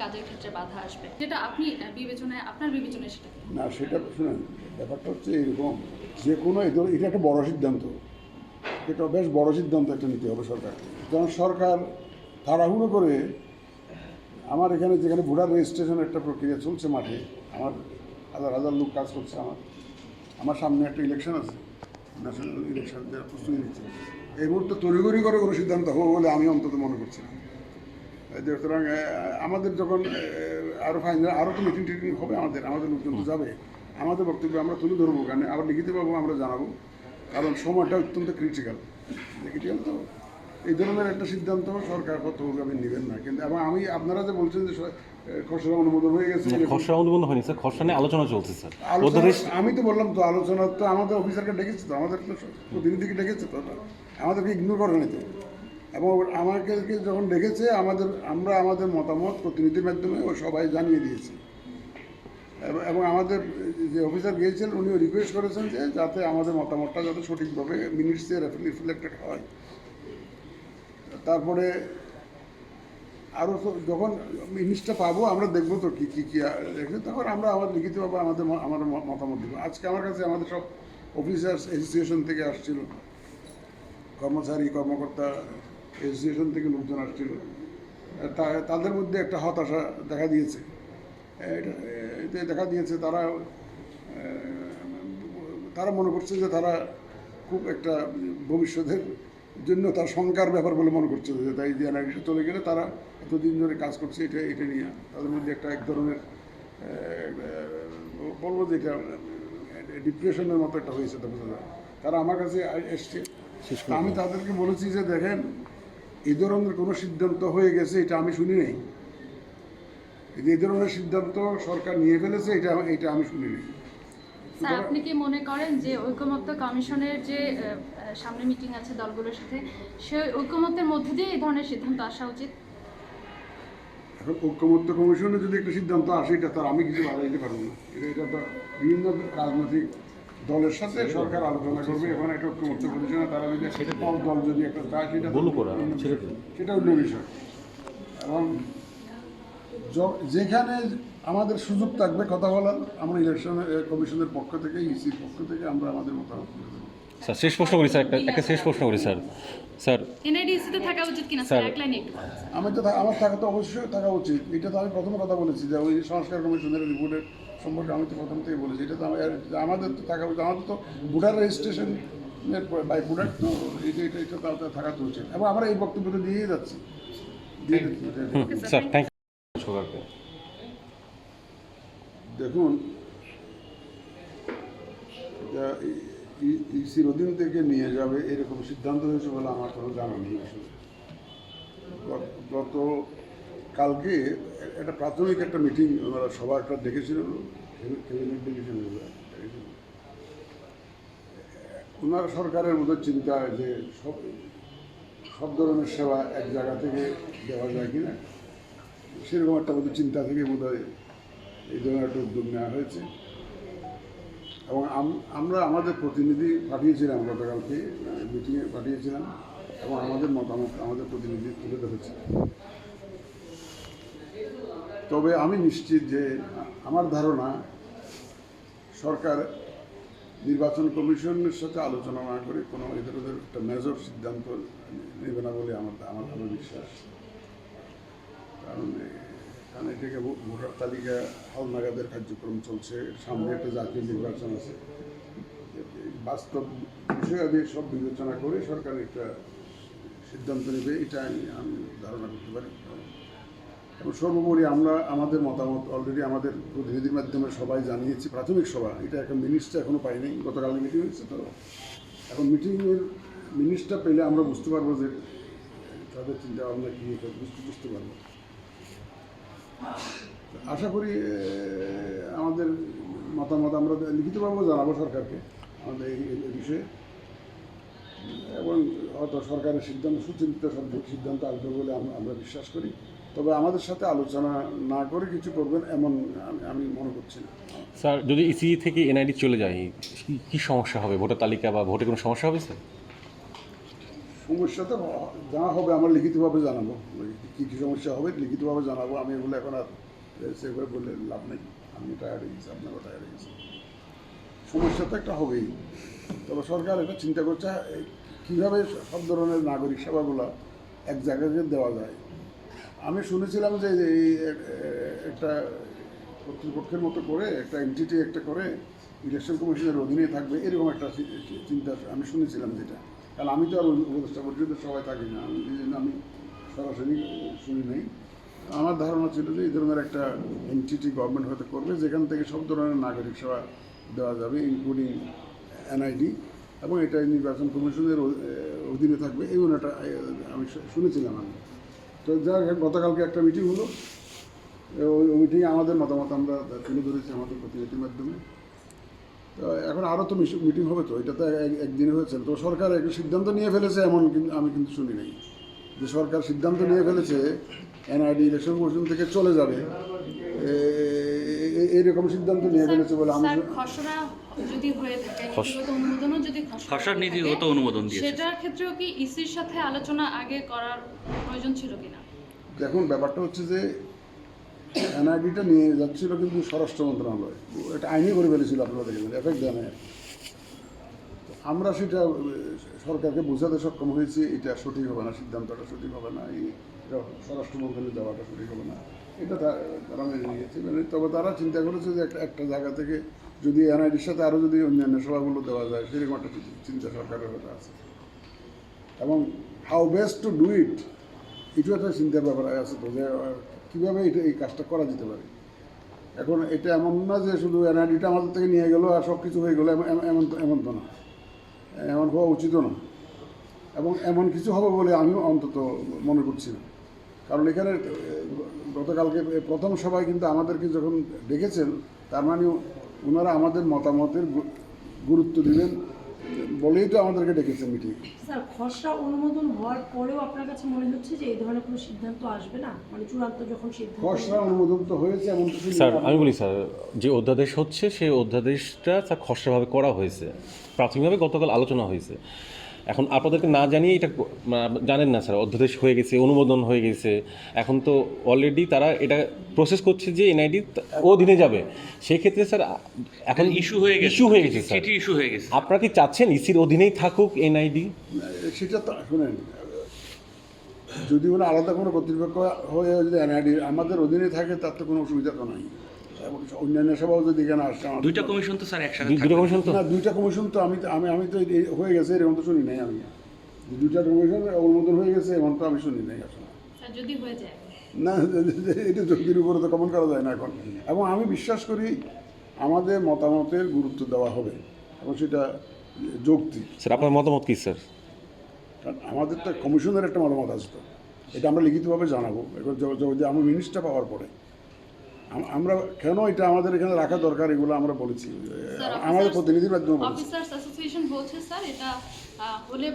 কাজের আপনি বিবেচনায় সেটা? না, সেটা শুনেন, ব্যাপারটা হচ্ছে এরকম, যে কোনো এটা একটা বড় সিদ্ধান্ত। এটা বেশ বড় সিদ্ধান্ত একটা নিতে হবে সরকারকে। কারণ সরকার তাড়াহুড়ো করে, আমার এখানে যেখানে ভোটার রেজিস্ট্রেশন একটা প্রক্রিয়া চলছে মাঠে, আমার হাজার হাজার লোক কাজ করছে আমার আমার সামনে একটা ইলেকশন আছে ন্যাশনাল ইলেকশন দেওয়ার প্রস্তুতি নিচ্ছে। এই মুহূর্তে তড়িঘড়ি করে কোনো সিদ্ধান্ত হবে বলে আমি অন্তত মনে করছি না। সুতরাং আমাদের যখন আরও ফাইনাল আরও তো মিটিং টিটিং হবে আমাদের আমাদের লোকজন তো যাবে। আমাদের বক্তব্য আমরা তুলে ধরবো কারণ আবার পাবো আমরা জানাব। কারণ সময়টা অত্যন্ত ক্রিটিক্যাল ক্রিটিক্যাল তো এই ধরনের একটা সিদ্ধান্ত সরকার কতভাবে নেবেন না। কিন্তু এবং আমি আপনারা যে বলছেন যে খসড়া অনুমোদন হয়ে গেছে খসড়া অনুবন্ধ হয়নি স্যার। খসড়া নিয়ে আলোচনা চলছে স্যার। আলোচনা আমি তো বললাম তো আলোচনা তো আমাদের অফিসারকে ডেকেছে তো আমাদের তো প্রতিনিধিকে ডেকেছে তো আমাদেরকে ইগনোর করে নিতে এবং আমাকে যখন ডেকেছে, আমাদের, আমরা আমাদের মতামত প্রতিনিধির মাধ্যমে ও সবাই জানিয়ে দিয়েছি। এবং- আমাদের যে অফিসার গিয়েছেন, উনিও রিকোয়েস্ট করেছেন যে যাতে আমাদের মতামতটা যাতে সঠিকভাবে মিনিটসে রিফ্লেক্টেড হয়। তারপরে আরও যখন জিনিসটা পাবো, আমরা দেখব তো কী কী কী রেখেছে তখন আমরা আমার লিখিতভাবে আমাদের আমাদের মতামত দেবো। আজকে আমার কাছে আমাদের সব অফিসার্স অ্যাসোসিয়েশন থেকে আসছিল। কর্মচারী, কর্মকর্তা অ্যাসোসিয়েশন থেকে লোকজন আসছিল। তাদের মধ্যে একটা হতাশা দেখা দিয়েছে। এটা এতে দেখা দিয়েছে তারা তারা মনে করছে যে তারা খুব একটা ভবিষ্যতের জন্য তার শঙ্কার ব্যাপার বলে মনে করছে যে তাই এনআইডিসি চলে গেলে তারা এতদিন ধরে কাজ করছে এটা এটা নিয়ে। তাদের মধ্যে একটা এক ধরনের বলব যে এটা ডিপ্রেশনের মতো একটা হয়েছে তো বোঝা যায়। তারা আমার কাছে এসছে। আমি তাদেরকে বলেছি যে দেখেন এই ধরনের কোনো সিদ্ধান্ত হয়ে গেছে এটা আমি শুনি নাই। এই ধরনের সিদ্ধান্ত সরকার নিয়ে ফেলেছে এটা এটা আমি শুনি নাই। স্যার আপনি কি মনে করেন যে ঐকমত্য কমিশনের যে সামনে মিটিং আছে দলগুলোর সাথে সেই ঐকমত্যের মধ্যে দিয়ে এই ধরনের সিদ্ধান্ত আসা উচিত? এখন ঐক্যমত্য কমিশনে যদি একটা সিদ্ধান্ত আসে এটা তার আমি কিছু বাধা দিতে পারব না। এটা এটা তো বিভিন্ন রাজনৈতিক দলের সাথে সরকার আলোচনা করবে এখন একটা ঐক্যমত্য কমিশনে তারা যদি দল দল যদি একটা চায় সেটা বলু করা, ছেড়ে সেটা অন্য বিষয়। এবং যেখানে আমাদের সুযোগ থাকবে কথা বলার আমরা ইলেকশন কমিশনের পক্ষ থেকে ইসির পক্ষ থেকে আমরা আমাদের মতামত দেবো। স্যার শেষ প্রশ্ন করি স্যার একটা একটা শেষ প্রশ্ন করি স্যার। স্যার এনআইডিসি তে থাকা উচিত কিনা স্যার? স্যার- এক লাইনে একটু। আমি তো আমার থাকা তো অবশ্যই থাকা উচিত। এটা তো আমি প্রথম কথা বলেছি যে ওই সংস্কার কমিশনের রিপোর্টের সম্পর্কে আমি তো প্রথম থেকে বলেছি। এটা তো আমার আমাদের তো থাকা উচিত। আমাদের তো ভোটার রেজিস্ট্রেশন বাই প্রোডাক্ট তো এটা এটা এটা তো থাকা তো উচিত। এবং আমরা এই বক্তব্যটা দিয়েই যাচ্ছি। দিয়ে যাচ্ছি। স্যার থ্যাংক দেখুন ইসির অধীন থেকে নিয়ে যাবে এরকম সিদ্ধান্ত হয়েছে বলে আমার কোনো জানা নেই আসলে। গত কালকে একটা প্রাথমিক একটা মিটিং ওনারা সবার একটা ডেকেছিল ক্যাবিনেট ওনার সরকারের মতো চিন্তা যে সব সব ধরনের সেবা এক জায়গা থেকে দেওয়া যায় কিনা, সেরকম একটা বোধহয় চিন্তা থেকে বোধহয় এই ধরনের একটা উদ্যোগ নেওয়া হয়েছে। এবং আমরা আমাদের প্রতিনিধি পাঠিয়েছিলাম গতকালকে মিটিংয়ে পাঠিয়েছিলাম, এবং আমাদের মতামত আমাদের প্রতিনিধি তুলে ধরেছে। তবে আমি নিশ্চিত যে আমার ধারণা সরকার নির্বাচন কমিশনের সাথে আলোচনা না করে কোনো এদের ওদের একটা মেজর সিদ্ধান্ত নেবে না বলে আমার আমার ভালো বিশ্বাস। কারণ এখানে থেকে ভোটার তালিকা হালনাগাদের কার্যক্রম চলছে, সামনে একটা জাতীয় নির্বাচন আছে। বাস্তব বিষয়াদি সব বিবেচনা করে সরকার একটা সিদ্ধান্ত নেবে এটা আমি আমি ধারণা করতে পারি। এবং সর্বোপরি আমরা, আমাদের মতামত অলরেডি আমাদের প্রতিনিধির মাধ্যমে সবাই জানিয়েছি, প্রাথমিক সভা। এটা এখন মিনিটসটা এখনও পাইনি গতকাল মিটিং হয়েছে তো। এখন মিটিংয়ের মিনিটসটা পেলে আমরা বুঝতে পারব যে তাদের চিন্তা ভাবনা কী, এটা বুঝতে বুঝতে পারব। আশা করি আমাদের মতামত আমরা লিখিতভাবে জানাব সরকারকে আমাদের এই বিষয়ে। এবং হয়তো সরকারের সিদ্ধান্ত সুচিন্তিত সব সিদ্ধান্ত আসবে বলে আমরা- বিশ্বাস করি। তবে আমাদের সাথে আলোচনা না করে কিছু করবেন এমন আমি- মনে করছি না। স্যার যদি ইসি থেকে এনআইডি চলে যায় কি- কি সমস্যা হবে? ভোটার তালিকা বা ভোটে কোনো সমস্যা হবে স্যার? সমস্যা তো জানা হবে আমরা লিখিতভাবে জানাব। কী কী সমস্যা হবে লিখিতভাবে জানাব। আমি এগুলো এখন আর সেভাবে বললে লাভ নেই। আমি টায়ার্ড হয়ে গেছি আপনারও টায়ার্ড হয়ে গেছি সমস্যা তো একটা হবেই। তবে সরকার এটা চিন্তা করছে কীভাবে সব ধরনের নাগরিক সেবাগুলো এক জায়গায় দেওয়া যায়। আমি শুনেছিলাম যে এই একটা কর্তৃপক্ষের মতো করে, একটা এনটিটি একটা করে ইলেকশন কমিশনের অধীনে থাকবে, এরকম একটা চিন্তা আমি শুনেছিলাম যেটা। কারণ আমি তো আর উপদেষ্টা পর্যন্ত সবাই থাকি না, আমি এই জন্য আমি সরাসরি শুনি নাই। আমার ধারণা ছিল যে এই ধরনের একটা এনটিটি গভর্নমেন্ট হয়তো করবে, যেখান থেকে সব ধরনের নাগরিক সেবা দেওয়া যাবে ইনক্লুডিং এনআইডি এবং এটা নির্বাচন কমিশনের অধীনে থাকবে। এই একটা আমি শুনেছিলাম আমি। তো যা গতকালকে একটা মিটিং হলো। ওই মিটিংয়ে আমাদের মতামত আমরা তুলে ধরেছি আমাদের প্রতিনিধির মাধ্যমে। তো এখন আরও তো মিটিং হবে তো, এটা তো এক- একদিনে হয়েছে। তো সরকার একটা সিদ্ধান্ত নিয়ে ফেলেছে এমন কিন্তু আমি কিন্তু শুনি নাই। যে সরকার সিদ্ধান্ত নিয়ে ফেলেছে এনআইডি ইলেকশন কমিশন থেকে চলে যাবে। এ- এ- এইরকম সিদ্ধান্ত নিয়ে ফেলেছে বলে আমি খসড়া যদি হয়ে থাকে নীতিগত অনুমোদনও যদি খসড়ার নীতিগত অনুমোদন দিয়েছে। সেটার ক্ষেত্রেও কি ইসির সাথে আলোচনা আগে করার প্রয়োজন ছিল কিনা? দেখুন ব্যাপারটা হচ্ছে যে এনআইডিটা নিয়ে যাচ্ছিল কিন্তু স্বরাষ্ট্র মন্ত্রণালয়। এটা আইনি করে ফেলেছিল আপনারা দেখবেন এফেক্ট দেয় না আমরা সেটা সরকারকে বোঝাতে সক্ষম হয়েছি এটা সঠিক হবে না সিদ্ধান্তটা সঠিক হবে না এই এটা স্বরাষ্ট্র মন্ত্রণালয়ে যাওয়াটা সঠিক হবে না। এটা তারা মেনে নিয়েছে। মানে তবে তারা চিন্তা করেছে যে একটা জায়গা থেকে যদি এনআইডির সাথে আরও যদি অন্যান্য সেবাগুলো দেওয়া যায়, সেরকম একটা চিন্তা সরকারের হতে আছে। এবং how best to do it এটাও একটা চিন্তার ব্যাপার আছে তো, যে কীভাবে এটা এই কাজটা করা যেতে পারে। এখন এটা এমন না যে শুধু এনআইডিটা আমাদের থেকে নিয়ে গেলো আর সব কিছু হয়ে গেলো, এমন- এমন- তো না। এমন হওয়া উচিতও না। এবং এমন কিছু হবে বলে আমিও অন্তত মনে করছি না। কারণ এখানে গতকালকে প্রথম সভায় কিন্তু আমাদেরকে যখন ডেকেছেন তার মানে ওনারা আমাদের মতামতের গুরুত্ব দিবেন বলেই তো আমাদেরকে ডেকেছেন মিটিং। স্যার খসড়া অনুমোদন হওয়ার পরেও আপনার কাছে মনে হচ্ছে যে এই ধরনের কোনো সিদ্ধান্ত আসবে না? মানে চূড়ান্ত যখন সিদ্ধান্ত খসড়া অনুমোদন তো হয়েছে এমন কিছু নেই। স্যার আমি বলি স্যার যে অধ্যাদেশ হচ্ছে সেই অধ্যাদেশটা স্যার খসড়াভাবে করা হয়েছে। প্রাথমিকভাবে গতকাল আলোচনা হয়েছে। এখন আপনাদেরকে না জানিয়ে এটা জানেন না স্যার অধ্যাদেশ হয়ে গেছে অনুমোদন হয়ে গেছে। এখন তো অলরেডি তারা এটা প্রসেস করছে যে এনআইডি অধীনে যাবে। সেই ক্ষেত্রে স্যার এখন ইস্যু হয়ে গেছে। ইস্যু হয়ে গেছে স্যার। ইস্যু হয়ে গেছে। আপনারা কি চাচ্ছেন ইসির অধীনেই থাকুক এনআইডি? সেটা তো শুনেন যদি কোনো আলাদা কোনো কর্তৃপক্ষ হয়ে যদি এনআইডি আমাদের অধীনে থাকে তার তো কোনো অসুবিধা তো নাই। এবং অন্যান্য সেবাও যদি এখানে আসছে আমাদের- দুইটা কমিশন তো স্যার একসাথে দুইটা কমিশন তো? না দুইটা কমিশন তো আমি তো- আমি আমি তো হয়ে গেছে এরকম তো শুনি নাই আমি। দুইটা কমিশন অনুমোদন হয়ে গেছে এমন তো আমি শুনি নাই আসলে। স্যার যদি হয়ে যায়। না এটা যুক্তির উপরে তো কমেন্ট করা যায় না এখন। এবং আমি বিশ্বাস করি আমাদের মতামতের গুরুত্ব দেওয়া হবে এবং সেটা যৌক্তিক। স্যার আপনার মতামত কি স্যার? কারণ আমাদের তো কমিশনের একটা মতামত আছে তো। এটা আমরা লিখিতভাবে জানাব। এবার য- য- যে আমি মিনিস্টার পাওয়ার পরে। আমরা কেন এটা আমাদের এখানে রাখা দরকার এগুলো আমরা বলেছি। আমাদের প্রতিনিধি প্রতিনিধির মাধ্যমে বলেছি।